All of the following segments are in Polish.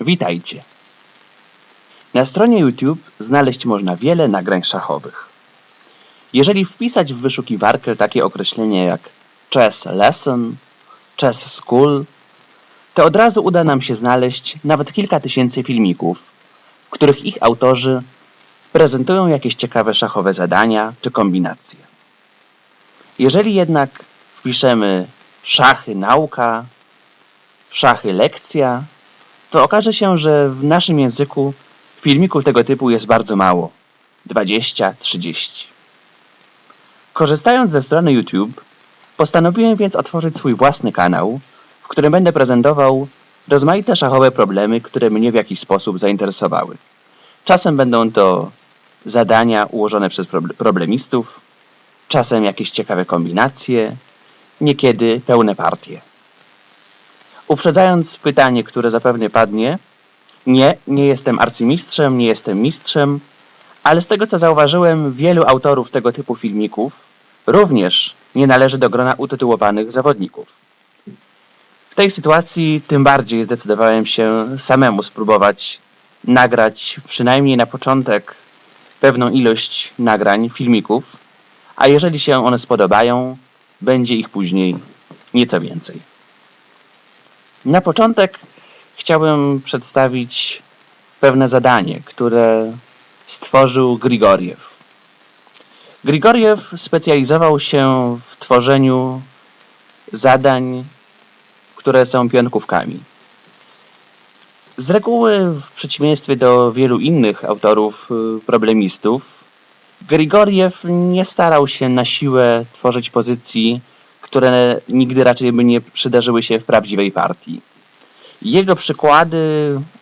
Witajcie. Na stronie YouTube znaleźć można wiele nagrań szachowych. Jeżeli wpisać w wyszukiwarkę takie określenie jak chess lesson, chess school, to od razu uda nam się znaleźć nawet kilka tysięcy filmików, w których ich autorzy prezentują jakieś ciekawe szachowe zadania czy kombinacje. Jeżeli jednak wpiszemy szachy nauka, szachy lekcja, to okaże się, że w naszym języku filmików tego typu jest bardzo mało 20-30. Korzystając ze strony YouTube, postanowiłem więc otworzyć swój własny kanał, w którym będę prezentował rozmaite szachowe problemy, które mnie w jakiś sposób zainteresowały. Czasem będą to zadania ułożone przez problemistów, czasem jakieś ciekawe kombinacje, niekiedy pełne partie. Uprzedzając pytanie, które zapewne padnie, nie, nie jestem arcymistrzem, nie jestem mistrzem, ale z tego co zauważyłem, wielu autorów tego typu filmików również nie należy do grona utytułowanych zawodników. W tej sytuacji tym bardziej zdecydowałem się samemu spróbować nagrać przynajmniej na początek pewną ilość nagrań, filmików, a jeżeli się one spodobają, będzie ich później nieco więcej. Na początek chciałbym przedstawić pewne zadanie, które stworzył Grigoriew. Grigoriew specjalizował się w tworzeniu zadań, które są pionkówkami. Z reguły, w przeciwieństwie do wielu innych autorów y, problemistów, Grigoriew nie starał się na siłę tworzyć pozycji, które nigdy raczej by nie przydarzyły się w prawdziwej partii. Jego przykłady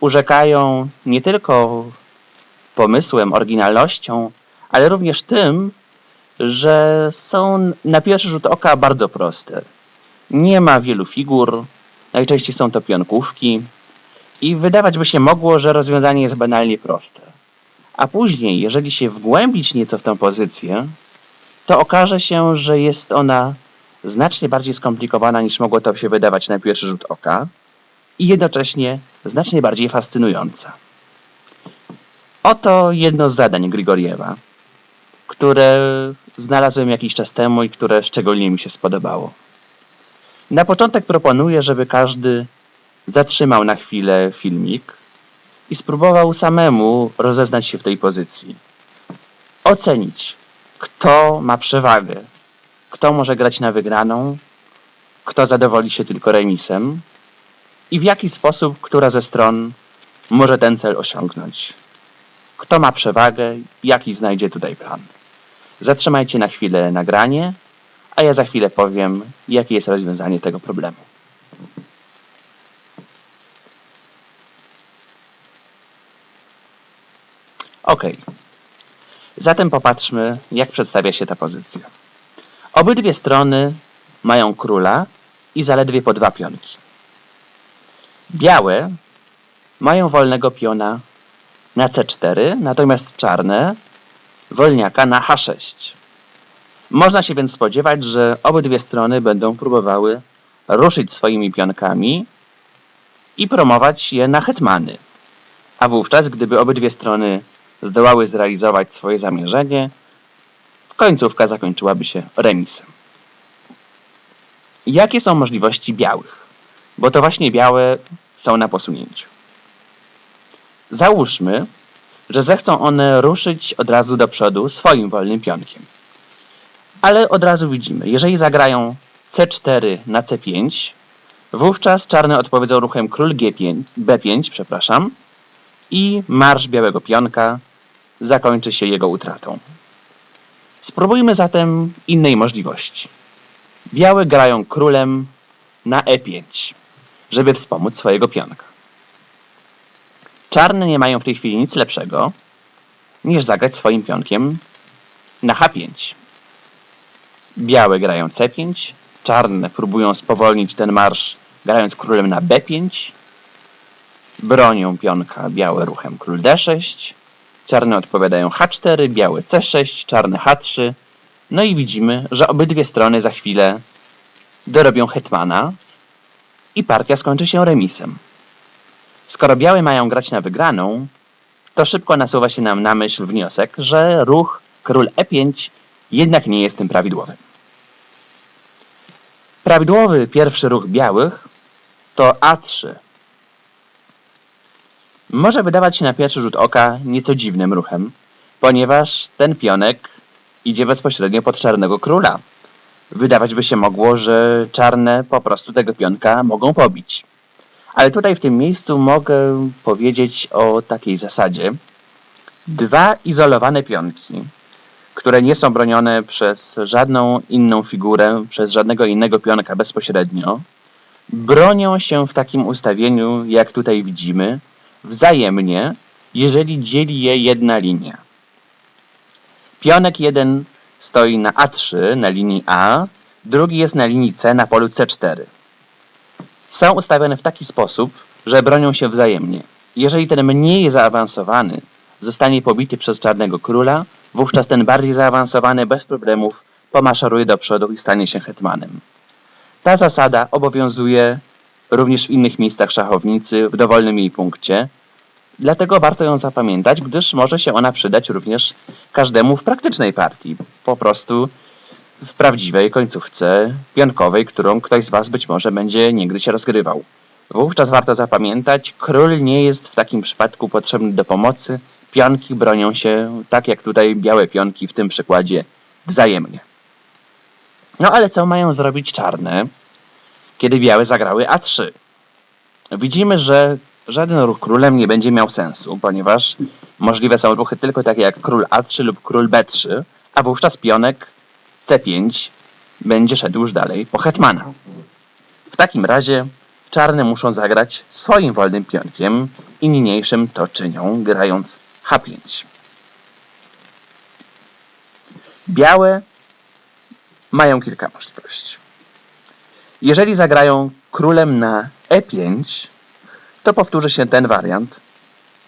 urzekają nie tylko pomysłem, oryginalnością, ale również tym, że są na pierwszy rzut oka bardzo proste. Nie ma wielu figur, najczęściej są to pionkówki i wydawać by się mogło, że rozwiązanie jest banalnie proste. A później, jeżeli się wgłębić nieco w tę pozycję, to okaże się, że jest ona znacznie bardziej skomplikowana niż mogło to się wydawać na pierwszy rzut oka i jednocześnie znacznie bardziej fascynująca. Oto jedno z zadań Grigoriewa, które znalazłem jakiś czas temu i które szczególnie mi się spodobało. Na początek proponuję, żeby każdy zatrzymał na chwilę filmik i spróbował samemu rozeznać się w tej pozycji. Ocenić, kto ma przewagę, kto może grać na wygraną, kto zadowoli się tylko remisem i w jaki sposób która ze stron może ten cel osiągnąć. Kto ma przewagę, jaki znajdzie tutaj plan. Zatrzymajcie na chwilę nagranie, a ja za chwilę powiem, jakie jest rozwiązanie tego problemu. Ok. Zatem popatrzmy, jak przedstawia się ta pozycja. Obydwie strony mają króla i zaledwie po dwa pionki. Białe mają wolnego piona na c4, natomiast czarne wolniaka na h6. Można się więc spodziewać, że obydwie strony będą próbowały ruszyć swoimi pionkami i promować je na hetmany. A wówczas, gdyby obydwie strony zdołały zrealizować swoje zamierzenie, końcówka zakończyłaby się remisem. Jakie są możliwości białych? Bo to właśnie białe są na posunięciu. Załóżmy, że zechcą one ruszyć od razu do przodu swoim wolnym pionkiem. Ale od razu widzimy, jeżeli zagrają c4 na c5, wówczas czarne odpowiedzą ruchem król G5, b5, przepraszam, i marsz białego pionka zakończy się jego utratą. Spróbujmy zatem innej możliwości. Białe grają królem na e5, żeby wspomóc swojego pionka. Czarne nie mają w tej chwili nic lepszego, niż zagrać swoim pionkiem na h5. Białe grają c5, czarne próbują spowolnić ten marsz grając królem na b5, bronią pionka białe ruchem król d6, czarne odpowiadają h4, białe c6, czarne h3, no i widzimy, że obydwie strony za chwilę dorobią hetmana i partia skończy się remisem. Skoro białe mają grać na wygraną, to szybko nasuwa się nam na myśl wniosek, że ruch król E5 jednak nie jest tym prawidłowym. Prawidłowy pierwszy ruch białych to A3. Może wydawać się na pierwszy rzut oka nieco dziwnym ruchem, ponieważ ten pionek idzie bezpośrednio pod czarnego króla. Wydawać by się mogło, że czarne po prostu tego pionka mogą pobić. Ale tutaj w tym miejscu mogę powiedzieć o takiej zasadzie. Dwa izolowane pionki, które nie są bronione przez żadną inną figurę, przez żadnego innego pionka bezpośrednio, bronią się w takim ustawieniu, jak tutaj widzimy, wzajemnie, jeżeli dzieli je jedna linia. Pionek jeden stoi na A3 na linii A, drugi jest na linii C na polu C4. Są ustawione w taki sposób, że bronią się wzajemnie. Jeżeli ten mniej zaawansowany zostanie pobity przez czarnego króla, wówczas ten bardziej zaawansowany bez problemów pomaszeruje do przodu i stanie się hetmanem. Ta zasada obowiązuje również w innych miejscach szachownicy w dowolnym jej punkcie, Dlatego warto ją zapamiętać, gdyż może się ona przydać również każdemu w praktycznej partii. Po prostu w prawdziwej końcówce pionkowej, którą ktoś z Was być może będzie niegdyś rozgrywał. Wówczas warto zapamiętać, król nie jest w takim przypadku potrzebny do pomocy. Pionki bronią się, tak jak tutaj białe pionki w tym przykładzie, wzajemnie. No ale co mają zrobić czarne, kiedy białe zagrały A3? Widzimy, że żaden ruch królem nie będzie miał sensu, ponieważ możliwe są ruchy tylko takie jak król A3 lub król B3, a wówczas pionek C5 będzie szedł już dalej po hetmana. W takim razie czarne muszą zagrać swoim wolnym pionkiem i niniejszym to czynią, grając H5. Białe mają kilka możliwości. Jeżeli zagrają królem na E5, to powtórzy się ten wariant,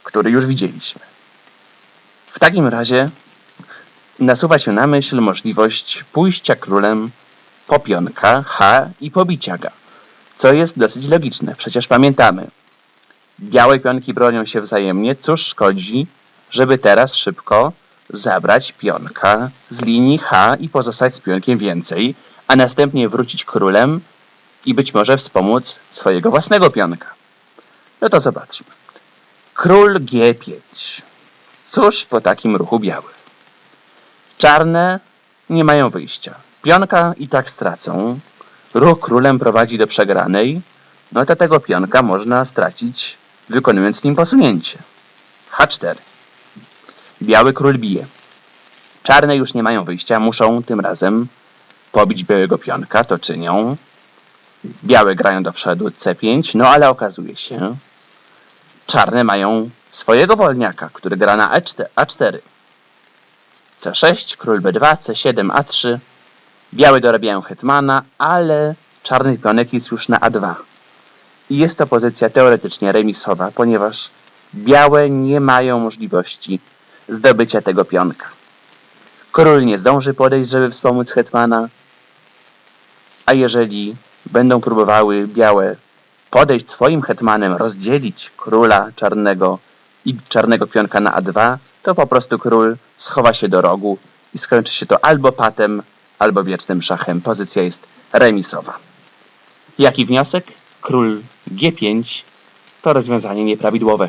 który już widzieliśmy. W takim razie nasuwa się na myśl możliwość pójścia królem po pionka H i pobicia go, co jest dosyć logiczne. Przecież pamiętamy, białe pionki bronią się wzajemnie, cóż szkodzi, żeby teraz szybko zabrać pionka z linii H i pozostać z pionkiem więcej, a następnie wrócić królem i być może wspomóc swojego własnego pionka. No to zobaczmy. Król G5. Cóż po takim ruchu biały? Czarne nie mają wyjścia. Pionka i tak stracą. Ruch królem prowadzi do przegranej. No to tego pionka można stracić wykonując nim posunięcie. H4. Biały król bije. Czarne już nie mają wyjścia, muszą tym razem pobić białego pionka, to czynią. Białe grają do przodu C5, no ale okazuje się, czarne mają swojego wolniaka, który gra na A4. C6, król B2, C7, A3. Białe dorabiają hetmana, ale czarny pionek jest już na A2. I jest to pozycja teoretycznie remisowa, ponieważ białe nie mają możliwości zdobycia tego pionka. Król nie zdąży podejść, żeby wspomóc hetmana, a jeżeli będą próbowały białe podejść swoim hetmanem, rozdzielić króla czarnego i czarnego pionka na A2, to po prostu król schowa się do rogu i skończy się to albo patem, albo wiecznym szachem. Pozycja jest remisowa. Jaki wniosek? Król G5 to rozwiązanie nieprawidłowe.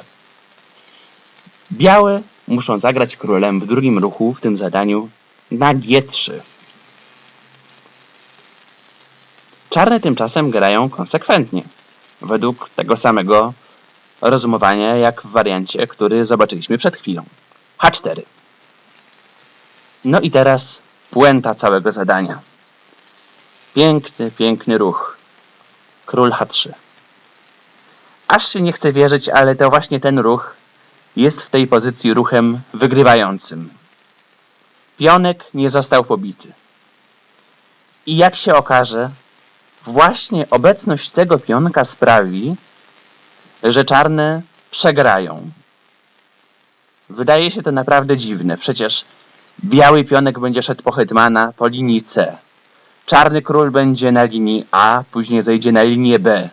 Białe muszą zagrać królem w drugim ruchu w tym zadaniu na G3. Czarne tymczasem grają konsekwentnie, według tego samego rozumowania jak w wariancie, który zobaczyliśmy przed chwilą. H4. No i teraz puenta całego zadania. Piękny, piękny ruch. Król H3. Aż się nie chce wierzyć, ale to właśnie ten ruch jest w tej pozycji ruchem wygrywającym. Pionek nie został pobity. I jak się okaże, właśnie obecność tego pionka sprawi, że czarne przegrają. Wydaje się to naprawdę dziwne. Przecież biały pionek będzie szedł po hetmana po linii C. Czarny król będzie na linii A, później zejdzie na linię B.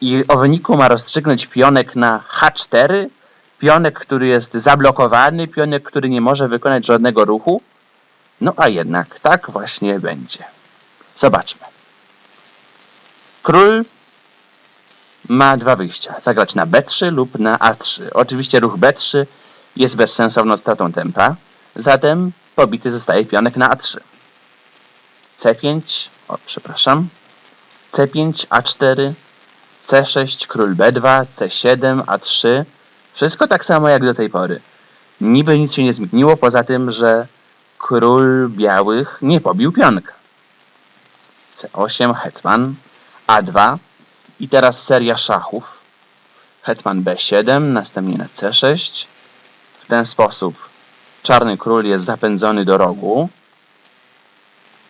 i o wyniku ma rozstrzygnąć pionek na H4, pionek, który jest zablokowany, pionek, który nie może wykonać żadnego ruchu. No a jednak tak właśnie będzie. Zobaczmy. Król ma dwa wyjścia. Zagrać na B3 lub na A3. Oczywiście ruch B3 jest bezsensowną stratą tempa, zatem pobity zostaje pionek na A3. C5, o przepraszam, C5, A4, C6, król B2, C7, A3. Wszystko tak samo jak do tej pory. Niby nic się nie zmieniło, poza tym, że król białych nie pobił pionka. C8, hetman, A2 i teraz seria szachów. Hetman B7, następnie na C6. W ten sposób czarny król jest zapędzony do rogu.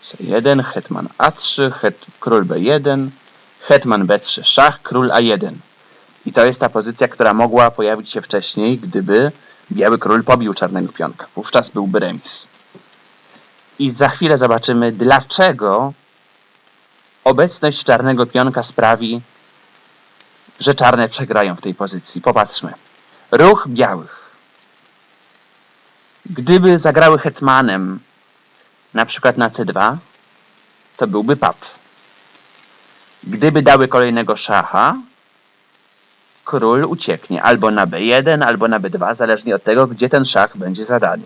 C1, hetman A3, het, król B1, hetman B3 szach, król A1. I to jest ta pozycja, która mogła pojawić się wcześniej, gdyby biały król pobił czarnego pionka. Wówczas byłby remis. I za chwilę zobaczymy, dlaczego obecność czarnego pionka sprawi, że czarne przegrają w tej pozycji. Popatrzmy. Ruch białych. Gdyby zagrały hetmanem, na przykład na C2, to byłby pad. Gdyby dały kolejnego szacha, król ucieknie albo na B1, albo na B2, zależnie od tego, gdzie ten szach będzie zadany.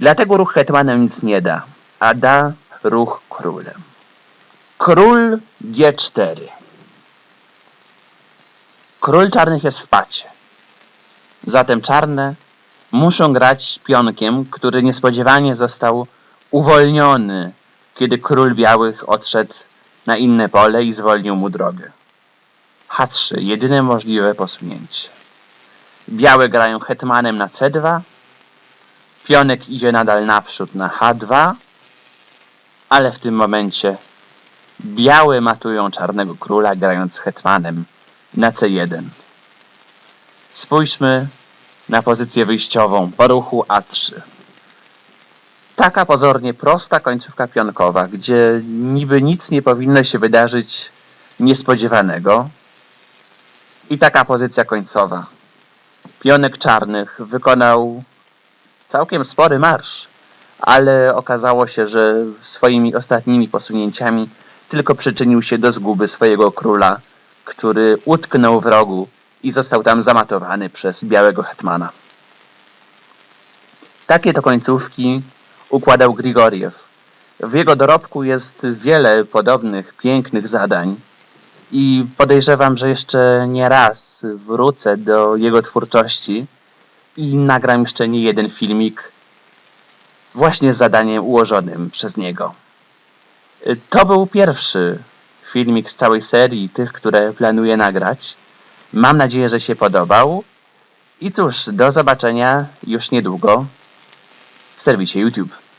Dlatego ruch hetmanem nic nie da, a da ruch królem. Król G4. Król czarnych jest w pacie. Zatem czarne muszą grać pionkiem, który niespodziewanie został uwolniony, kiedy król białych odszedł na inne pole i zwolnił mu drogę. H3, jedyne możliwe posunięcie. Białe grają hetmanem na C2, pionek idzie nadal naprzód na H2, ale w tym momencie białe matują czarnego króla grając hetmanem na C1. Spójrzmy na pozycję wyjściową po ruchu A3. Taka pozornie prosta końcówka pionkowa, gdzie niby nic nie powinno się wydarzyć niespodziewanego. I taka pozycja końcowa. Pionek czarnych wykonał całkiem spory marsz, ale okazało się, że swoimi ostatnimi posunięciami tylko przyczynił się do zguby swojego króla, który utknął w rogu i został tam zamatowany przez białego hetmana. Takie to końcówki układał Grigoriew. W jego dorobku jest wiele podobnych, pięknych zadań i podejrzewam, że jeszcze nie raz wrócę do jego twórczości i nagram jeszcze nie jeden filmik właśnie z zadaniem ułożonym przez niego. To był pierwszy filmik z całej serii tych, które planuję nagrać. Mam nadzieję, że się podobał. I cóż, do zobaczenia już niedługo w serwisie YouTube.